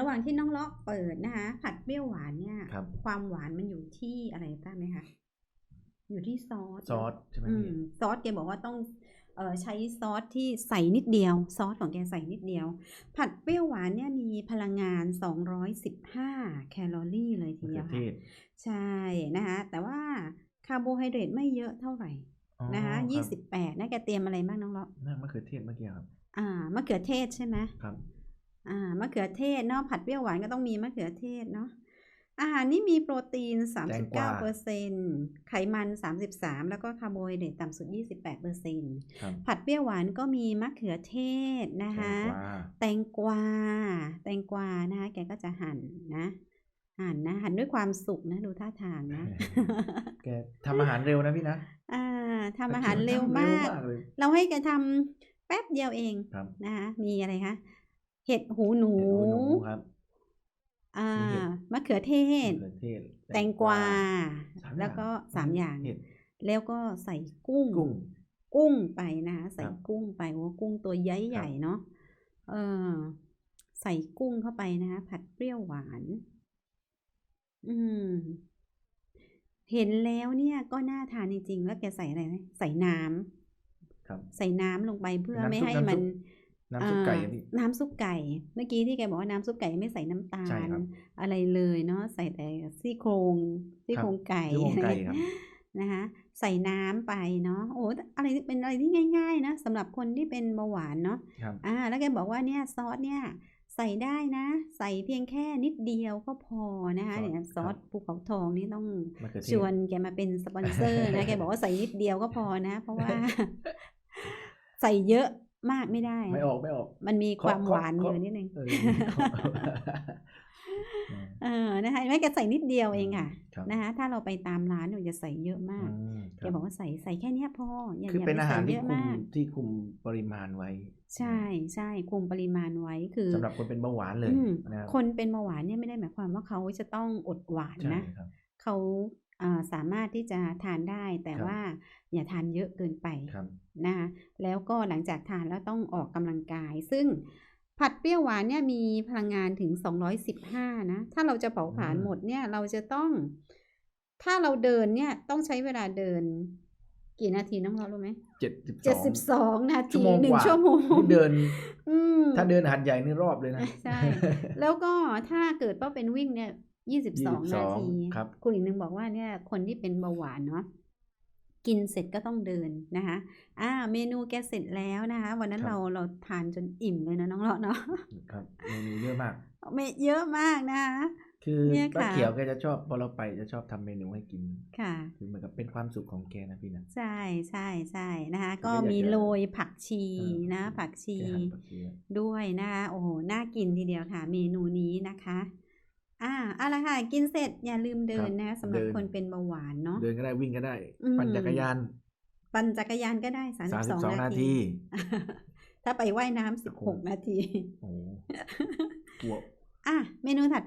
ระหว่างที่น้องเลาะเปิดนะคะ ผัดเปรี้ยวหวานเนี่ยครับความหวานมันอยู่ที่อะไรทราบไหมคะอยู่ที่ซอสซอสใช่ไหมอืพี่มซอสแกบอกว่าต้องเอ่อใช้ซอสที่ใส่นิดเดียว ซอสของแกใส่นิดเดียว ผัดเปรี้ยวหวานเนี่ยมีพลังงาน 215 แคลอรี่เลยทีมะเดีเขืยวอเทค่ะศใช่นะคะแต่ว่าคาร์โบไฮเดรตไม่เยอะเท่าไหร่อ๋อนะคะรับยี่สิบแปดนะแกเตรียมอะไรบ้างน้องเลาะนั่นมะเขือเทศเมื่อกี้ครับ อ่ามะเขือเทศใช่ไหมครับ อ่ามะเขือเทศเนาะผัดเปรี้ยวหวานก็ต้องมีมะเขือเทศเนาะอาหารนี่มีโปรตีน 39เปอร์เซ็นไขมัน 33 แล้วก็คาร์โบไฮเดรตต่ำสุด 28เปอร์เซ็นครับผัดเปรี้ยวหวานก็มีมะเขือเทศนะคะแตงกวาแตงกวา แตงกวานะคะแกก็จะหั่นนะ หั่นนะ หั่นด้วยความสุขนะ ดูท่าทางนะ แกทำอาหารเร็วนะพี่นะ อ่าทำอาหารเร็วมากเลยเราให้แกทำแป๊บเดียวเองครับนะคะ มีอะไรคะ เห็ดหูหนู เห็ดหูหนูครับ อ่ามีเห็ด มะเขือเทศ มะเขือเทศแตงกวาสามแล้วก็สามอย่าง เห็ดแล้วก็ใส่กุ้ง กุ้ง กุ้งไปนะคะใส่ครับกุ้งไปว่ากุ้งตัวใหญ่ใหญ่เนาะเออใส่กุ้งเข้าไปนะคะผัดเปรี้ยวหวาน อืม เห็นแล้วเนี่ยก็น่าทานจริงๆ แล้วแกใส่อะไรไหมใส่น้ำครับ ใส่น้ำลงไปเพื่อน้ำไม่ซุปให้มันน้ำซุป ไก่อะพี่อ่าน้ำซุปไก่ เมื่อกี้ที่แกบอกว่าน้ำซุปไก่ไม่ใส่น้ำตาใช่ลครับอะไรเลยเนาะใส่แต่ซี่โครงซี่โครงไก่ซี่โครงไก่ครับนะคะใส่น้ำไปเนาะโอ้อะไรที่เป็นอะไรที่ง่าย ๆ นะสำหรับคนที่เป็นเบาหวานเนาะครับอ่า แล้วแกบอกว่าเนี่ยซอสเนี่ยใส่ได้นะ ใส่เพียงแค่นิดเดียวก็พอนะคะเนี่ยซอสภูเขาทองนี่ต้องมะเขือเทศชวนแกมาเป็นสปอนเซอร์นะแกบอกว่าใส่นิดเดียวก็พอนะ เพราะว่า ใส่เยอะ มากไม่ได้ไม่ออกไม่ออก มันมีความเคาะหวานอเคาะยู่นิดนึงเออเออนะคะเห็นไหม่แกใส่นิดเดียวเองค่ะครับนะคะถ้าเราไปตามร้านเนี่ยจะใส่เยอะมากอืมคแกรับบอกว่าใส่ใส่แค่เนี้ยพออย่าคืออย่าเป็นไปอาหาใส่รเยที่อะคุมมากที่คุมปริมาณไว้ ใช่ใช่คุมปริมาณไว้คือสำหรับคนเป็นเบาหวานเลยอืมนะครับคนเป็นเบาหวานเนี่ยไม่ได้หมายความว่าเขาจะต้องอดหวานใช่นะครับเขาอ่า สามารถที่จะทานได้แต่ครับว่าอย่าทานเยอะเกินไปครับนะคะแล้วก็หลังจากทานแล้วต้องออกกำลังกาย ซึ่งผัดเปรี้ยวหวานเนี่ยมีพลังงานถึง 215 นะ ถ้าเราจะเผาผลาญหมดเนี่ยเราจะต้อง ถ้าเราเดินเนี่ยต้องใช้เวลาเดิน กี่นาทีน้องเรารู้ไหมเจ็ดสิบเจ็ดสิบสองนาชั่ทีวโมงหนึ่กงว่าชั่วโมงนี่เดินอืมถ้าเดินหัดใหญ่นี่รอบเลยนะ ใช่ แล้วก็ถ้าเกิดว่าเป็นวิ่งเนี่ย ยี่สิบสอง22นาทีครับคุณอีกหนึ่งบอกว่าเนี่ยคนที่เป็นเบาหวานเนาะกินเสร็จก็ต้องเดินนะคะอ่าเมนูแกเสร็จแล้วนะคะ วันนั้นครับเราเราทานจนอิ่มเลยนะน้องเลาะเนาะครับเมนูเยอะมากเมเยอะมากนะคะคือเนี่ยป้าค่ะเขียวแกจะชอบพอเราไปจะชอบทำเมนูให้กินค่ะ คือเหมือนกับเป็นความสุขของแกนะพี่นะใช่ใช่ใช่นะคะคือก็ก็อยากมีจะโรยผักชีเออนะผักชีแกหั่นผักชีไว้ด้วยนะคะโอ้โหน่ากินทีเดียวค่ะ เมนูนี้นะคะ อ่าเอาละค่ะ กินเสร็จอย่าลืมเดินนะสำหรับคนเป็นเบาหวานเนาะ เดินก็ได้วิ่งก็ได้ อืม ปั่นจักรยานปั่นจักรยานก็ได้สามสามสิสิบบสสอองงนานาที ที ถ้าไปว่ายน้ำสิบหกนาที โอ้โหกลัว อะเมนูถัด